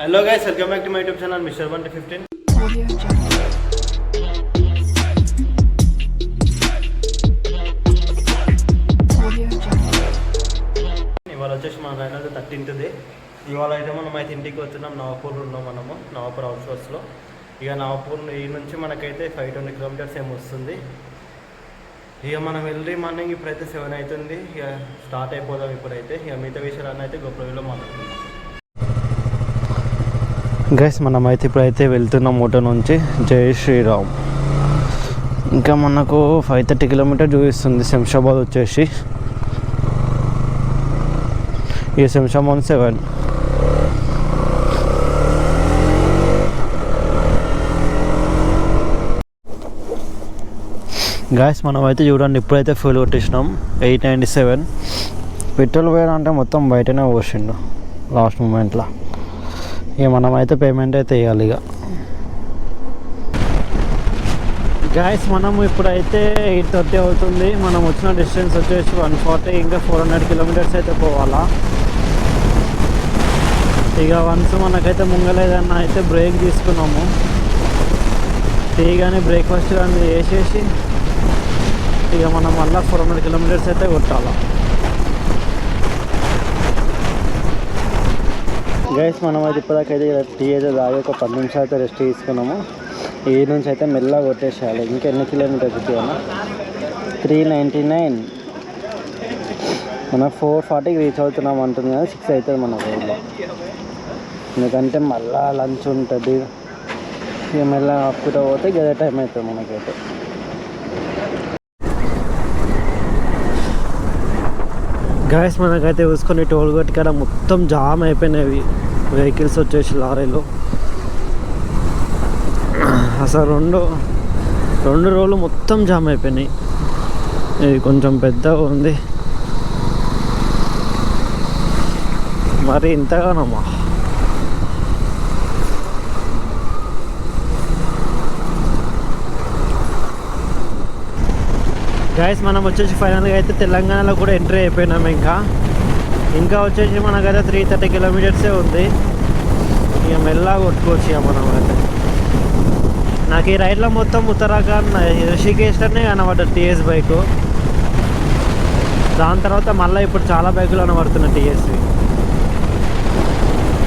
Hello guys welcome back to my YouTube channel mister one fifteen ఇవాళ వచ్చేసి మన ride thirteenth day. ఇవాళ అయితే మనం అయితే ఇంటికి వచ్చినాం నవాపూర్ ఉన్నాం మనము నవాపూర్ అవుట్స్లో ఇక నవాపూర్ ఈ నుంచి మనకైతే ఫైవ్ ట్వంటీ కిలోమీటర్స్ ఏమి వస్తుంది. ఇక మనం వెళ్ళి మార్నింగ్ ఇప్పుడైతే సెవెన్ అవుతుంది. ఇక స్టార్ట్ అయిపోదాం ఇప్పుడైతే. ఇక మిగతా విషయాలన్నీ అయితే గొప్పలో మాట్లాడుతున్నాం గైస్ మనం అయితే ఇప్పుడైతే వెళ్తున్నాం మోటో నుంచి. జై శ్రీరామ్. ఇంకా మనకు ఫైవ్ థర్టీ కిలోమీటర్ చూపిస్తుంది శంషాబాద్ వచ్చేసి. ఈ శంషాబాద్ సెవెన్ గ్యాస్ మనం అయితే చూడండి ఇప్పుడైతే ఫ్యూల్ కొట్టేసినాం ఎయిట్ నైంటీ సెవెన్ పెట్రోల్ పోయారంటే అంటే మొత్తం బయటనే పోసిండు. లాస్ట్ మూమెంట్లో ఇక మనమైతే పేమెంట్ అయితే వేయాలి ఇక గాయస్ మనం ఇప్పుడైతే ఎయిట్ థర్టీ అవుతుంది. మనం వచ్చిన డిస్టెన్స్ వచ్చేసి వన్ ఫార్టీ ఇంకా ఫోర్ హండ్రెడ్ కిలోమీటర్స్ అయితే పోవాలా. ఇక వన్స్ మనకైతే ముంగలేదన్న అయితే బ్రేక్ తీసుకున్నాము. తీయగానే బ్రేక్ఫాస్ట్ కానీ వేసేసి ఇక మనం మళ్ళీ ఫోర్ హండ్రెడ్ కిలోమీటర్స్ అయితే కొట్టాలా. గైస్ మనం అయితే ఇప్పటికైతే టీ అయితే తాగి ఒక పది నిమిషాలు అయితే రెస్ట్ తీసుకున్నాము. ఈ నుంచి అయితే మెల్లగా కొట్టేసేయాలి. ఇంకా ఎన్ని కిలోమీటర్స్ అన్న? త్రీ నైంటీ నైన్ మనం ఫోర్ ఫార్టీకి రీచ్ అవుతున్నాం అంటుంది కదా సిక్స్ అవుతుంది మన రోడ్లో ఎందుకంటే మళ్ళా లంచ్ ఉంటుంది. ఇక మళ్ళీ ఆపుకుంటూ పోతే గదే టైం అవుతుంది మనకైతే. గాయస్ మనకైతే చూసుకొని టోల్ గేట్ కాడ మొత్తం జామ్ అయిపోయినవి వెహికల్స్ వచ్చేసి లారీలు. అసలు రెండు రెండు రోజులు మొత్తం జామ్ అయిపోయినాయి. ఇది కొంచెం పెద్దగా ఉంది. మరి ఇంతగానమ్మా గాయస్ మనం వచ్చేసి ఫైనల్గా అయితే తెలంగాణలో కూడా ఎంట్రీ అయిపోయినాం ఇంకా. ఇంకా వచ్చేసి మనకైతే త్రీ థర్టీ కిలోమీటర్సే ఉంది. ఇక మెల్లగా కొట్టుకోవచ్చు ఇక మనం అయితే. నాకు ఈ రైడ్లో మొత్తం ఉత్తరాఖండ్ ఋషికేశ్లోనే కనబడ్డ టీఎస్ బైకు దాని తర్వాత మళ్ళీ ఇప్పుడు చాలా బైకులు కనబడుతున్నాయి టీఎస్వి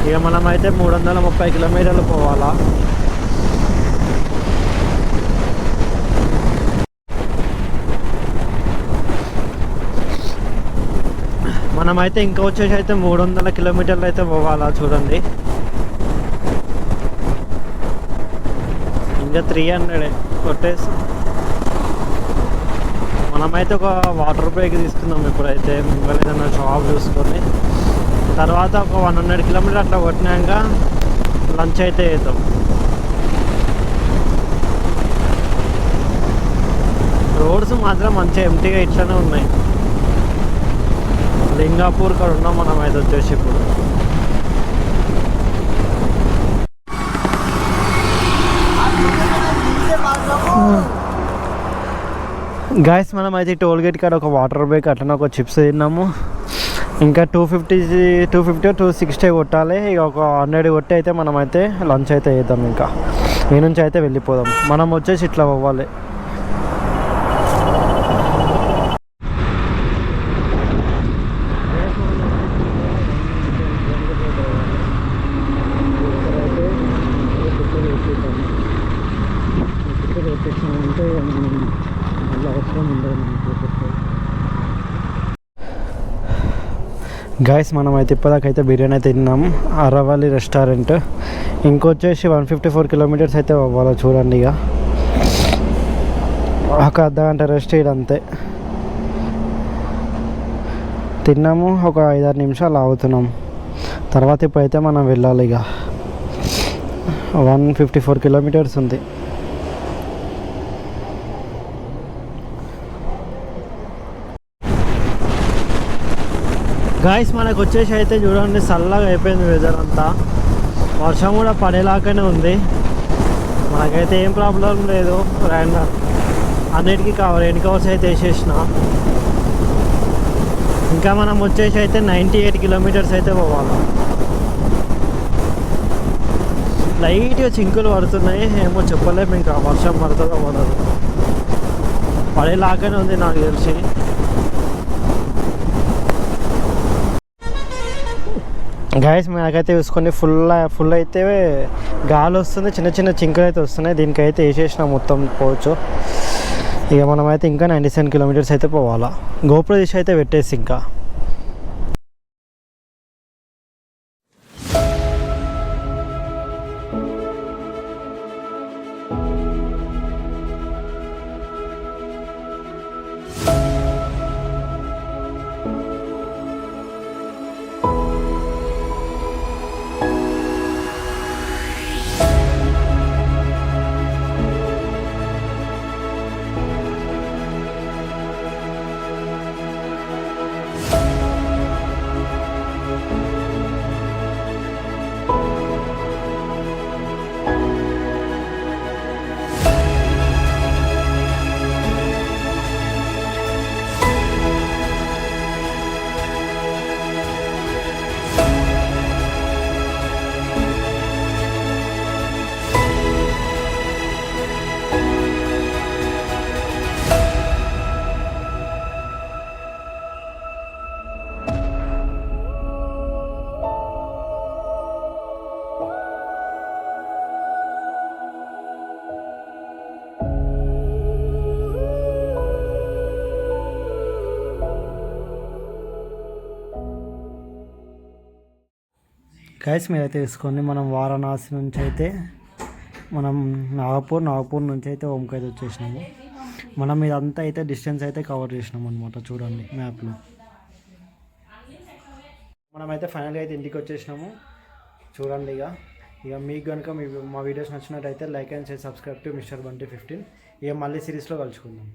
ఇక మనం అయితే మూడు వందల ముప్పై కిలోమీటర్లు పోవాలా. మనమైతే ఇంకా వచ్చేసి అయితే మూడు వందల కిలోమీటర్లు అయితే పోవాలా చూడండి. ఇంకా త్రీ హండ్రెడ్ కొట్టేసి మనమైతే ఒక వాటర్ బ్రేక్ తీసుకుందాం ఇప్పుడైతే ముంగల్ ఏదైనా షాప్ చూసుకొని. తర్వాత ఒక వన్ హండ్రెడ్ కిలోమీటర్ అట్లా కొట్టినాక లంచ్ అయితే వేద్దాం రోడ్స్ మాత్రం మంచిగా ఎంటీగా ఇట్లానే ఉన్నాయి. లింగాపూర్ కాడ ఉన్నాం మనం అయితే వచ్చేసి ఇప్పుడు. గాయస్ మనం అయితే టోల్ గేట్ కాడ ఒక వాటర్ బ్రేక్ అట్లనే ఒక చిప్స్ తిన్నాము. ఇంకా two fifty two fifty two sixty కొట్టాలి. ఇక ఒక హండ్రెడ్ కొట్టి అయితే మనం అయితే లంచ్ అయితే వేద్దాం ఇంకా. ఈ నుంచి అయితే వెళ్ళిపోదాం. మనం వచ్చేసి ఇట్లా అవ్వాలి గాయస్ మనం అయితే ఇప్పటిదాకా అయితే బిర్యానీ అయితే తిన్నాం. అరవల్లి రెస్టారెంట్ ఇంకొచ్చేసి వన్ ఫిఫ్టీ ఫోర్ కిలోమీటర్స్ అయితే అవ్వాలి చూడండి ఇక. ఒక అర్ధ గంట రెస్ట్ అంతే. తిన్నాము ఒక ఐదారు నిమిషాలు ఆగుతున్నాం. తర్వాత ఇప్పుడైతే మనం వెళ్ళాలి ఇక. వన్ ఫిఫ్టీ ఫోర్ కిలోమీటర్స్ ఉంది. గాయస్ మనకు వచ్చేసి అయితే చూడండి చల్లగా అయిపోయింది వెదర్ అంతా. వర్షం కూడా పడేలాగానే ఉంది. మనకైతే ఏం ప్రాబ్లం లేదు. అండ్ అన్నిటికీ కవర్ ఎన్ని కవర్స్ అయితే వేసేసిన. ఇంకా మనం వచ్చేసి అయితే నైంటీ ఎయిట్ కిలోమీటర్స్ అయితే పోవాలి. లైట్గా చింకులు పడుతున్నాయి. ఏమో చెప్పలేము ఇంకా. వర్షం పడుతుందో పడదు పడేలాగానే ఉంది నాకు తెలిసి. గాయస్ మనకైతే చూసుకొని ఫుల్ ఫుల్ అయితే గాలి వస్తుంది చిన్న చిన్న చింకలు అయితే వస్తున్నాయి. దీనికైతే వేసేసిన మొత్తం పోవచ్చు. ఇక మనమైతే ఇంకా నైంటీ సెవెన్ కిలోమీటర్స్ అయితే పోవాలా. గోపుర దిశ అయితే పెట్టేసి ఇంకా. గైస్ మీరైతే వేసుకోండి మనం వారణాసి నుంచి అయితే మనం నాగపూర్ నాగపూర్ నుంచి అయితే ఓంకి అయితే వచ్చేసినాము. మనం ఇదంతా అయితే డిస్టెన్స్ అయితే కవర్ చేసినాం అనమాట చూడండి మ్యాప్లో మనమైతే ఫైనల్గా అయితే ఇంటికి వచ్చేసినాము. చూడండి ఇక. ఇక మీకు కనుక మీ మా వీడియోస్ నచ్చినట్టయితే like and share subscribe to mister Bunty fifteen ఇక మళ్ళీ సిరీస్లో కలుసుకుందాం.